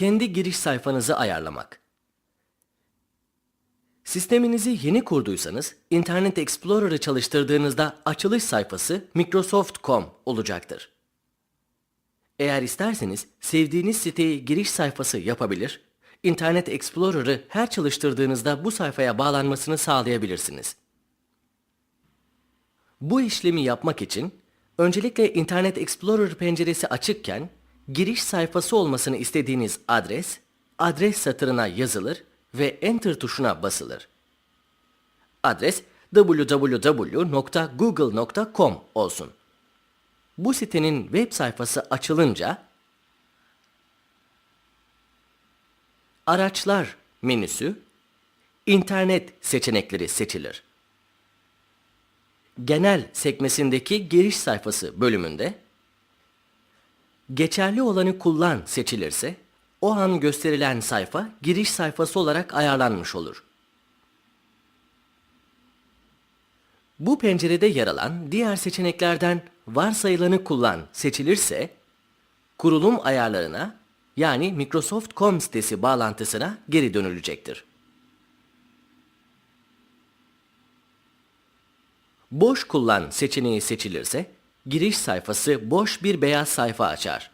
kendi giriş sayfanızı ayarlamak. Sisteminizi yeni kurduysanız, Internet Explorer'ı çalıştırdığınızda açılış sayfası Microsoft.com olacaktır. Eğer isterseniz sevdiğiniz siteyi giriş sayfası yapabilir, Internet Explorer'ı her çalıştırdığınızda bu sayfaya bağlanmasını sağlayabilirsiniz. Bu işlemi yapmak için öncelikle Internet Explorer penceresi açıkken giriş sayfası olmasını istediğiniz adres, adres satırına yazılır ve Enter tuşuna basılır. Adres www.google.com olsun. Bu sitenin web sayfası açılınca Araçlar menüsü İnternet seçenekleri seçilir. Genel sekmesindeki giriş sayfası bölümünde geçerli olanı kullan seçilirse o an gösterilen sayfa giriş sayfası olarak ayarlanmış olur. Bu pencerede yer alan diğer seçeneklerden varsayılanı kullan seçilirse kurulum ayarlarına yani Microsoft.com sitesi bağlantısına geri dönülecektir. Boş kullan seçeneği seçilirse giriş sayfası boş bir beyaz sayfa açar.